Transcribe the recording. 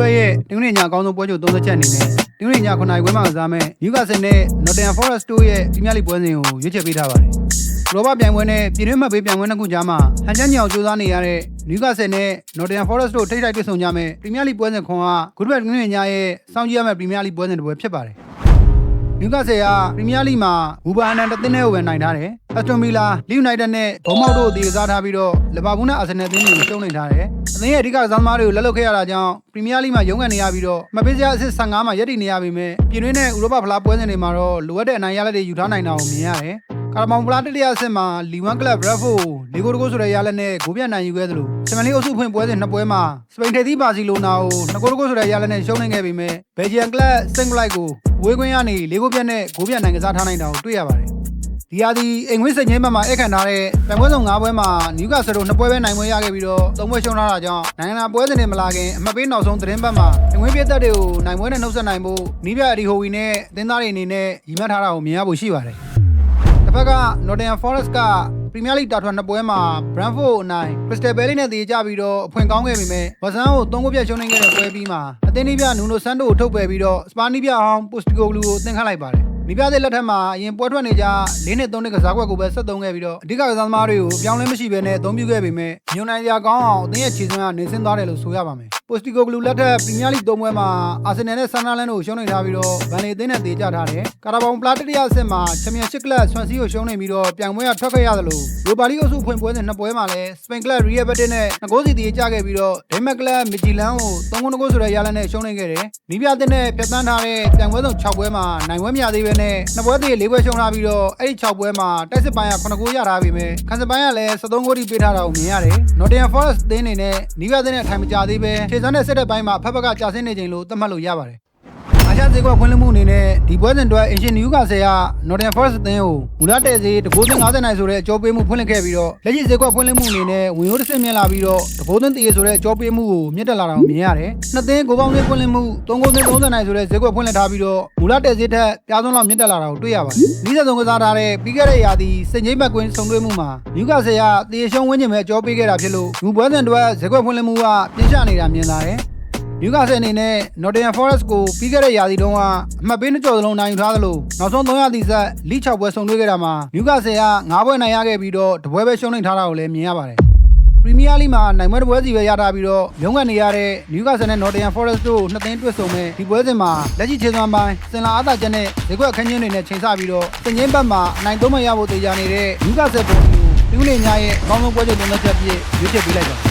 ဘက်ရဲ့တင်းဝင်ညာအကောင်းဆုံးပွဲချုပ်30ချက်အနေနဲ့တင်းဝင်ညာ9နိုင်ခွဲမှာကစားမဲ့နယူကာဆယ်နဲ့ Nottingham Forest တို့ရဲ့ပရီးမီးယားလိပွဲစဉ်ကိုရွေးချယ်ပေးထားပါတယ်။လောဘပြိုင်ပွဲနဲ့ပြည်တွင်းမှတ်ပေးပြိုင်ပွဲနှစ်ခုကြားမှာဟန်ချက်ညောင်စူးစမ်းနေရတဲ့နယူကာဆယ်နဲ့ Nottingham Forest တို့ထိပ်တိုက်တွေ့ဆုံကြမဲ့ပရီးမီးယားလိပွဲစဉ်ခွန်ကဂုဒ်ဘက်တင်းဝင်ညာရဲ့စောင့်ကြည့်ရမယ့်ပရီးမီးယားလိပွဲစဉ်တစ်ပွဲဖြစ်ပါတယ်။ နယူကာဆယ်ကပရီးမီးယားလိမှာဝူဘာအန်တန်တစ်သင်းနဲ့ကိုပဲနိုင်ထားတယ်။အက်စတွန်ဗီလာ၊လီယူနိုက်တက်နဲ့ဘုံမောက်တို့ကိုတည်ကစားထားပြီးတော့လီဗာပူးနဲ့အာဆင်နယ်အသင်းတွေကိုရှုံးနေထားတယ်။အသင်းရဲ့အဓိကကစားသမားတွေကိုလက်လွတ်ခဲ့ရတာကြောင့်ပရီးမီးယားလိမှာရုန်းကန်နေရပြီးတော့မပေးစရာအဆင့်15မှာရပ်တည်နေရပေမဲ့ပြည်တွင်းနဲ့ဥရောပဖလားပွဲစဉ်တွေမှာတော့လိုအပ်တဲ့အနိုင်ရလက်တွေယူထားနိုင်တာကိုမြင်ရတယ်။ကာရမောင်ဖလားတတိယအဆင့်မှာလီဝမ်ကလပ်ဘရက်ဖို့လီဂိုတကိုဆိုတဲ့ရလက်နဲ့ဂိုးပြတ်နိုင်ယူခဲ့သလိုချန်ပီယံလိအုပ်စုဖွင့်ပွဲစဉ်နှစ်ပွဲမှာစပိန်ထိပ်သီးဘာစီလိုနာကိုနှစ်ဂိုးတကိုဆိုတဲ့ရလက်နဲ့ရှုံးနိုင်ခဲ့ပေမဲ့ဘယ်ဂျီယံကလပ်စင်ဂလိုက်ကို ဝေးခွင့်ရနေလေးဂိုးပြတ်နဲ့ဂိုးပြတ်နိုင်ကစားထားနိုင်တာကိုတွေ့ရပါတယ်။ဒီဟာဒီအိမ်ဝင်းစိတ်ငင်းဘက်မှာအခန့်ထားတဲ့တန်ပွဲဆောင်၅ပွဲမှာနယူကာဆယ်တို့နှစ်ပွဲပဲနိုင်ပွဲရခဲ့ပြီးတော့သုံးပွဲရှုံးထားတာကြောင့်နိုင်ငံနာပွဲစဉ်တွေမလာခင်အမှတ်ပေးနောက်ဆုံးသတင်းပတ်မှာအိမ်ဝင်းပြတ်သက်တွေကိုနိုင်ပွဲနဲ့နှုတ်ဆက်နိုင်ဖို့နီးပြအဒီဟိုဝီနဲ့အသင်းသားတွေအနေနဲ့ရီမှတ်ထားတာကိုမြင်ရဖို့ရှိပါတယ်။တစ်ဖက်က Nottingham Forest က ပရီးမီးယားလိတာထွန်နှစ်ပွဲမှာ Brentford အနိုင် Crystal Palace နဲ့တည်ကြပြီးတော့အဖွင့်ကောင်းခဲ့ပေမဲ့ဝဆန်ကို၃ဂိုးပြတ်ရှုံးနိုင်ခဲ့တဲ့ပွဲပြီးမှာအသင်းနီးပြနူနိုဆန်တိုကိုထုတ်ပယ်ပြီးတော့စပါနီးပြဟောင်းပိုစတီဂိုဂလူကိုတင်ခတ်လိုက်ပါတယ်မိပြတဲ့လက်ထက်မှာအရင်ပွဲထွက်နေကြ၄နှစ်၃နှစ်ကစားကွက်ကိုပဲဆက်သုံးခဲ့ပြီးတော့အဓိကကစားသမားတွေကိုပြောင်းလဲမရှိဘဲနဲ့အသုံးပြုခဲ့ပေမဲ့ညွန်နိုင်ရာကောင်းအောင်အသင်းရဲ့ခြေစွမ်းကနေဆင်းသွားတယ်လို့ဆိုရပါမယ် ပိုစတီဂိုဂလူလက်ထက်ပရီးမီးယားလိသုံးပွဲမှာအာဆင်နယ်နဲ့ဆန်နာလန်တို့ကိုရှုံးနေထားပြီးတော့ဗန်လီအသင်းနဲ့တေကြထားတယ်ကာရာဘောင်ပလာတတိယအဆင့်မှာချန်ပီယံရှစ်ကလပ်ဆွမ်စီကိုရှုံးနေပြီးတော့ပြိုင်ပွဲကထွက်ခဲ့ရသလိုရိုပါလီအုပ်စုဖွင့်ပွဲစဉ်နှစ်ပွဲမှာလည်းစပိန်ကလပ်ရီယယ်ဘက်တင်နဲ့ငကိုးစီတေကြခဲ့ပြီးတော့ဒိမက်ကလပ်မီဂျီလန်ကို၃ဂိုး၂ဂိုးဆိုတဲ့ရလန်နဲ့ရှုံးနေခဲ့တယ်မိပြတဲ့နဲ့ဖြတ်တန်းထားတဲ့ပြိုင်ပွဲဆုံး6ပွဲမှာနိုင်ပွဲမရသေးဘဲနဲ့နှစ်ပွဲသေး၄ပွဲရှုံးထားပြီးတော့အဲ့ဒီ6ပွဲမှာတိုက်စစ်ပိုင်းက9ဂိုးရထားပြီမဲ့ခန်းစပိုင်းကလည်း73ဂိုးထိပေးထားတာကိုမြင်ရတယ် Nottingham Forest အသင်းအနေနဲ့နီးပြတဲ့နဲ့အထိုင်မကြသေးပဲခြေစမ်းတဲ့စစ်တဲ့ပိုင်းမှာဖက်ဖက်ကကြာဆင်းနေချိန်လို့သတ်မှတ်လို့ရပါတယ် အာရှဈေးကွက်ဖွင့်လှစ်မှုအနေနဲ့ဒီပွဲစဉ်အတွက်အင်ရှင်နယူကာဆယ်က Nottingham Forest အသင်းကိုမူလတဲ့ဈေးတကိုးသိန်း50နိုင်ဆိုတဲ့အကြောပေးမှုဖွင့်လှစ်ခဲ့ပြီးတော့လက်ရှိဈေးကွက်ဖွင့်လှစ်မှုအနေနဲ့ဝင်ရိုးတစ်ဆင့်မြင့်လာပြီးတော့တကိုးသိန်းတရေဆိုတဲ့အကြောပေးမှုကိုမြင့်တက်လာတာကိုမြင်ရတယ်။နှစ်သိန်းကိုပေါင်းဈေးဖွင့်လှစ်မှု3ကိုးသိန်း30နိုင်ဆိုတဲ့ဈေးကွက်ဖွင့်လှစ်ထားပြီးတော့မူလတဲ့ဈေးထက်ပြားစွန်းလောက်မြင့်တက်လာတာကိုတွေ့ရပါတယ်။ဒီဆက်ဆုံးကစားထားတဲ့ပြီးခဲ့တဲ့ရာသီစင်ကြီးဘက်ကွင်းဆုံတွေ့မှုမှာနယူကာဆယ်ကတရေရှုံးဝင်းကျင်မဲ့အကြောပေးခဲ့တာဖြစ်လို့လူပွဲစဉ်အတွက်ဈေးကွက်ဖွင့်လှစ်မှုကပြင်းရှနေတာမြင်လာတယ်။ နယူကာဆယ်အနေနဲ့ Nottingham Forest ကိုပြီးခဲ့တဲ့ရာသီတုန်းကအမှတ်ပေးနှစ်ကျော်စလုံးနိုင်ယူထားသလိုနောက်ဆုံး300တီဆက်လိ6ပွဲဆုံတွေ့ခဲ့တာမှာနယူကာဆယ်က9ပွဲနိုင်ရခဲ့ပြီးတော့တပွဲပဲရှုံးနိုင်ထားတာကိုလည်းမြင်ရပါတယ်ပရီးမီးယားလိမှာနိုင်ပွဲတစ်ပွဲစီပဲရထားပြီးတော့ရုံးကန်နေရတဲ့နယူကာဆယ်နဲ့ Nottingham Forest တို့နှစ်သိန်းတွေ့ဆုံမဲ့ဒီပွဲစဉ်မှာလက်ရှိခြေစွမ်းပိုင်းစင်လာအားသာချက်နဲ့ဈေးကွက်အခန်းချင်းတွေနဲ့ချိန်ဆပြီးတော့တင်ချင်းဘက်မှာအနိုင်သုံးမရဖို့တေချာနေတဲ့နယူကာဆယ်ပုံကိုပြည်ဦးနေညာရဲ့အကောင်းဆုံးပွဲချုပ်သုံးသက်ချက်ပြည့်ရွေးချယ်ပေးလိုက်ပါ